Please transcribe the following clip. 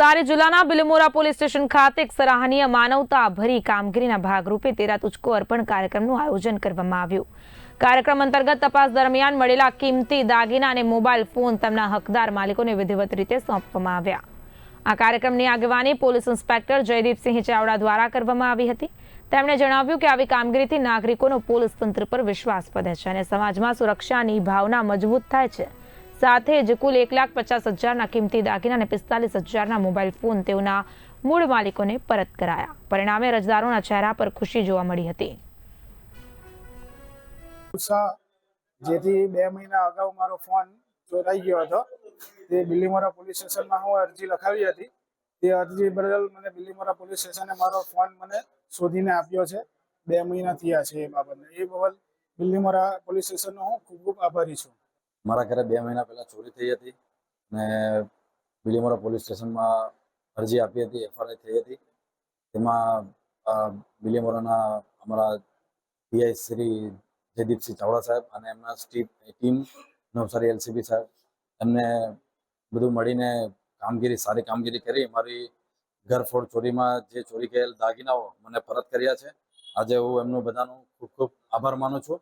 નવસારી જિલ્લાના બિલમોરા police station ખાતે એક સરાહનીય માનવતા ભરી કામગીરીના ભાગરૂપે તેરા તુચકો અર્પણ કાર્યક્રમનું આયોજન કરવામાં આવ્યું. કાર્યક્રમ અંતર્ગત તપાસ દરમિયાન મળેલા કિંમતી દાગીના અને મોબાઈલ ફોન તેમના હકદાર માલિકોને વિધિવત રીતે સોંપવામાં આવ્યા. આ કાર્યક્રમની આગેવાની પોલીસ ઇન્સ્પેક્ટર જયદીપસિંહ ચાવડા દ્વારા કરવામાં આવી હતી. તેમણે જણાવ્યું કે આવી કામગીરીથી નાગરિકોનો પોલીસ તંત્ર પર વિશ્વાસ વધે છે અને સમાજમાં સુરક્ષાની ભાવના મજબૂત થાય છે. સાથે જ કુલ એક લાખ પચાસ હજારના કિંમતી દાગીના અને પિસ્તાલીસ હજારના મોબાઈલ ફોન તેઓના મૂળ માલિકોને પરત કરાયા. પરિણામે રજદારોના ચહેરા પર ખુશી જોવા મળી હતી. જેથી બે મહિના અગાઉ મારો ફોન ચોરાઈ ગયો હતો. તે બિલીમોરા પોલીસ સ્ટેશનમાં હું અરજી લખાવી હતી. તે અરજી બદલ મને બિલીમોરા પોલીસ સ્ટેશને મારો ફોન મને શોધીને આપ્યો છે. બે મહિના થયા છે એ બાબતને. એ બાબત બિલીમોરા પોલીસ સ્ટેશનનો હું ખૂબ ખૂબ આભારી છું. મારા ઘરે બે મહિના પહેલા ચોરી થઈ હતી અને બિલીમોરા પોલીસ સ્ટેશનમાં અરજી આપી હતી, એફઆરઆઈ થઈ હતી. તેમાં બિલીમોરાના અમારા પીઆઈ શ્રી જયદીપસિંહ ચાવડા સાહેબ અને એમના સ્ટીપ, ટીમ, નવસારી એલસીબી સાહેબ, એમને બધું મળીને કામગીરી, સારી કામગીરી કરી. મારી ઘરફોડ ચોરીમાં જે ચોરી ગયેલ દાગીનાઓ મને પરત કર્યા છે. આજે હું એમનું બધાનું ખૂબ ખૂબ આભાર માનું છું.